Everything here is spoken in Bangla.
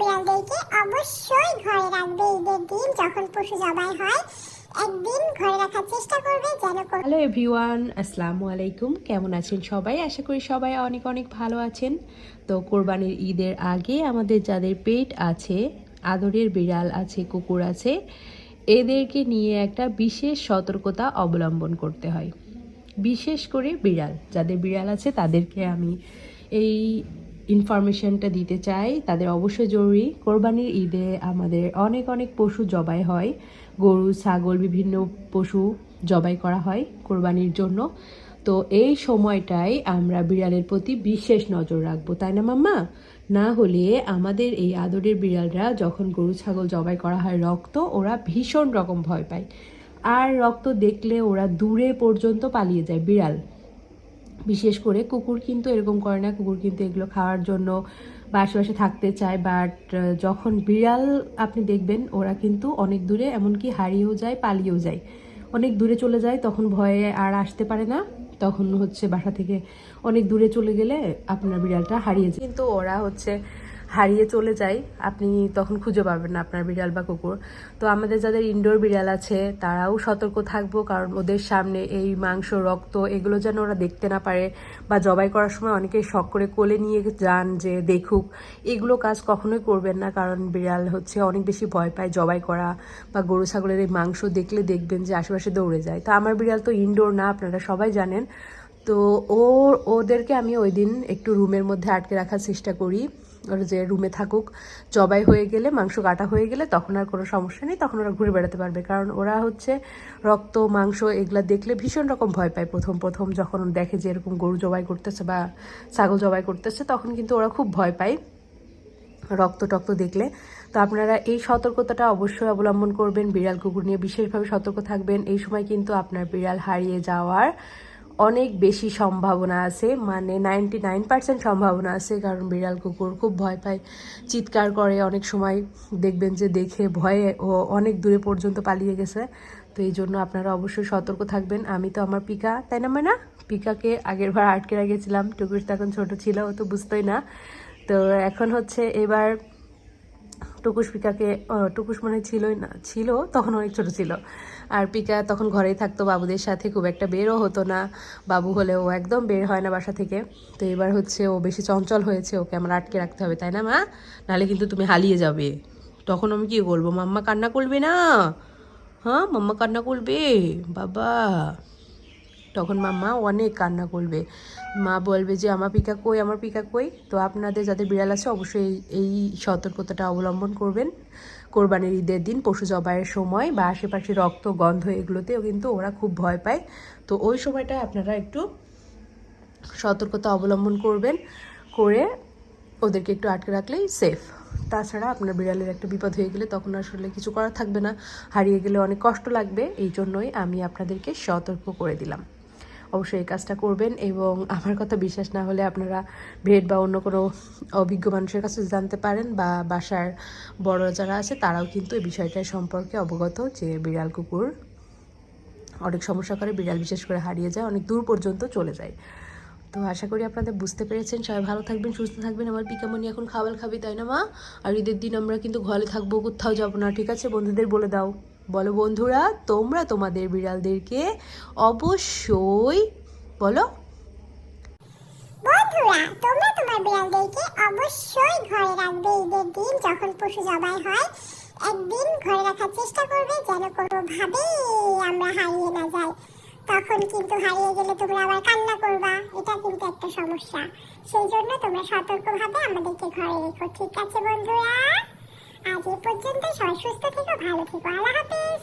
বিড়ালদেরকে অবশ্যই ঘরে রাখবে ঈদের দিন, যখন পশু জবাই হয়। হ্যালো এভরিওয়ান, আসসালামু আলাইকুম। কেমন আছেন সবাই? আশা করি সবাই অনেক অনেক ভালো আছেন। তো কোরবানির ঈদের আগে আমাদের যাদের পেট আছে, আদরের বিড়াল আছে, কুকুর আছে, এদেরকে নিয়ে একটা বিশেষ সতর্কতা অবলম্বন করতে হয়। বিশেষ করে বিড়াল। যাদের বিড়াল আছে, তাদেরকে আমি এই ইনফরমেশনটা দিতে চাই, তাদের অবশ্যই জরুরি। কোরবানির ঈদে আমাদের অনেক অনেক পশু জবাই হয়। গরু, ছাগল, বিভিন্ন পশু জবাই করা হয় কোরবানির জন্য। তো এই সময়টায় আমরা বিড়ালের প্রতি বিশেষ নজর রাখব, তাই না মাম্মা? না হলে আমাদের এই আদরের বিড়ালরা যখন গরু, ছাগল জবাই করা হয় রক্ত, ওরা ভীষণ রকম ভয় পায়। আর রক্ত দেখলে ওরা দূরে পর্যন্ত পালিয়ে যায় বিড়াল। বিশেষ করে কুকুর কিন্তু এরকম করে না, কুকুর কিন্তু এগুলো খাওয়ার জন্য বাসে বাসে থাকতে চায় বাট যখন বিড়াল আপনি দেখবেন, ওরা কিন্তু অনেক দূরে, এমনকি হারিয়েও যায়, পালিয়েও যায়। অনেক দূরে চলে যায়, তখন ভয়ে আর আসতে পারে না। তখন হচ্ছে বাসা থেকে অনেক দূরে চলে গেলে আপনার বিড়ালটা হারিয়ে যায়। কিন্তু ওরা হচ্ছে হারিয়ে চলে যায়, আপনি তখন খুঁজে পাবেন না আপনার বিড়াল বা কুকুর। তো আমাদের যাদের ইনডোর বিড়াল আছে, তারাও সতর্ক থাকব, কারণ ওদের সামনে এই মাংস, রক্ত, এগুলো যেন ওরা দেখতে না পারে বা জবাই করার সময় অনেকেই শখ করে কোলে নিয়ে যান যে দেখুক। এগুলো কাজ কখনোই করবেন না, কারণ বিড়াল হচ্ছে অনেক বেশি ভয় পায় জবাই করা বা গরু, ছাগলের এই মাংস দেখলে দেখবেন যে আশেপাশে দৌড়ে যায়। তো আমার বিড়াল তো ইনডোর না, আপনারা সবাই জানেন। তো ওর, ওদেরকে আমি ওই দিন একটু রুমের মধ্যে আটকে রাখার চেষ্টা করি। ওরা যে রুমে থাকুক, জবাই হয়ে গেলে, মাংস কাটা হয়ে গেলে তখন আর কোনো সমস্যা নেই, তখন ওরা ঘুরে বেড়াতে পারবে। কারণ ওরা হচ্ছে রক্ত, মাংস এগুলা দেখলে ভীষণ রকম ভয় পায় প্রথম প্রথম যখন দেখে যে এরকম গরু জবাই করতেছে বা ছাগল জবাই করতেছে, তখন কিন্তু ওরা খুব ভয় পায় রক্ত টক্ত দেখলে। তো আপনারা এই সতর্কতাটা অবশ্যই অবলম্বন করবেন, বিড়াল কুকুর নিয়ে বিশেষভাবে সতর্ক থাকবেন। এই সময় কিন্তু আপনার বিড়াল হারিয়ে যাওয়ার অনেক বেশি সম্ভাবনা আছে মানে নাইনটি নাইন পার্সেন্ট সম্ভাবনা আছে, কারণ বিড়াল কুকুর খুব ভয় পায়, চিৎকার করে, অনেক সময় দেখবেন যে দেখে ভয়ে ও অনেক দূরে পর্যন্ত পালিয়ে গেছে। তো এই জন্য আপনারা অবশ্যই সতর্ক থাকবেন। আমি তো আমার পিকা, তাই না মানে? পিকাকে আগের বার আটকে রেখেছিলাম, টুকুর তখন ছোট ছিল, ও তো বুঝতোই না। তো এখন হচ্ছে এবার টুকুস পিকাকে টুকুস মনে ছিলই না, ছিল, তখন অনেক ছোট ছিল। আর পিকা তখন ঘরেই থাকতো, বাবুদের সাথে খুব একটা বেরও হতো না। বাবু হলে ও একদম বের হয় না বাসা থেকে। তো এবার হচ্ছে ও বেশি চঞ্চল হয়েছে, ওকে আমার আটকে রাখতে হবে, তাই না, মা? নাহলে কিন্তু তুমি হালিয়ে যাবে। তখন আমি কি বলব, মাম্মা কান্না করবে না? হ্যাঁ মাম্মা কান্না করবে? বাবা! তখন মাম্মা অনেক কান্না করবে। মা বলবে যে, আমার পিকা কই? আমার পিকা কই? তো আপনাদের যাদের বিড়াল আছে, অবশ্যই এই- সতর্কতাটা অবলম্বন করবেন। কোরবানির ঈদের দিন পশু জবাইয়ের সময় বা আশেপাশে রক্ত, গন্ধ এগুলোতেও কিন্তু ওরা খুব ভয় পায়। তো ওই সময়টা আপনারা একটু সতর্কতা অবলম্বন করবেন, করে ওদেরকে একটু আটকে রাখলেই সেফ তাছাড়া আপনার বিড়ালের একটা বিপদ হয়ে গেলে তখন আসলে কিছু করার থাকবে না। হারিয়ে গেলে অনেক কষ্ট লাগবে। এই জন্যই আমি আপনাদেরকে সতর্ক করে দিলাম। অবশ্যই এই কাজটা করবেন এবং আমার কথা বিশ্বাস না হলে আপনারা ভেট বা অন্য কোনো অভিজ্ঞ মানুষের কাছে জানতে পারেন বা বাসার বড় যারা আছে, তারাও কিন্তু এই বিষয়টা সম্পর্কে অবগত যে বিড়াল কুকুর অনেক সমস্যা করে, বিড়াল বিশেষ করে হারিয়ে যায়, অনেক দূর পর্যন্ত চলে যায়। তো আশা করি আপনাদের বুঝতে পেরেছেন। সবাই ভালো থাকবেন, সুস্থ থাকবেন। আমার পিকামনি এখন খাবার খাবি, তাই না মা? আর ঈদের দিন আমরা কিন্তু ঘরে থাকব, কোথাও যাব না, ঠিক আছে? বন্ধুদের বলে দাও। বলো বন্ধুরা, তোমরা তোমাদের বিড়ালদেরকে অবশ্যই বলো। বন্ধুরা, তোমরা তোমার বিড়ালদেরকে অবশ্যই ঘরে রাখবে ঈদের দিন, যখন পশু জবাই হয়। একদিন ঘরে রাখার চেষ্টা করবে যেন কোনোভাবেই আমরা হারিয়ে না যাই। তখন কিন্তু হারিয়ে গেলে তোমরা আবার কান্না করবা, এটা কিন্তু একটা সমস্যা। সেই জন্য তোমরা সতর্কভাবে আমাদেরকে ঘরে রেখো, ঠিক আছে বন্ধুরা? আজ এ পর্যন্ত সবাই সুস্থ থেকো ভালো থেকো। আল্লাহ হাফিজ।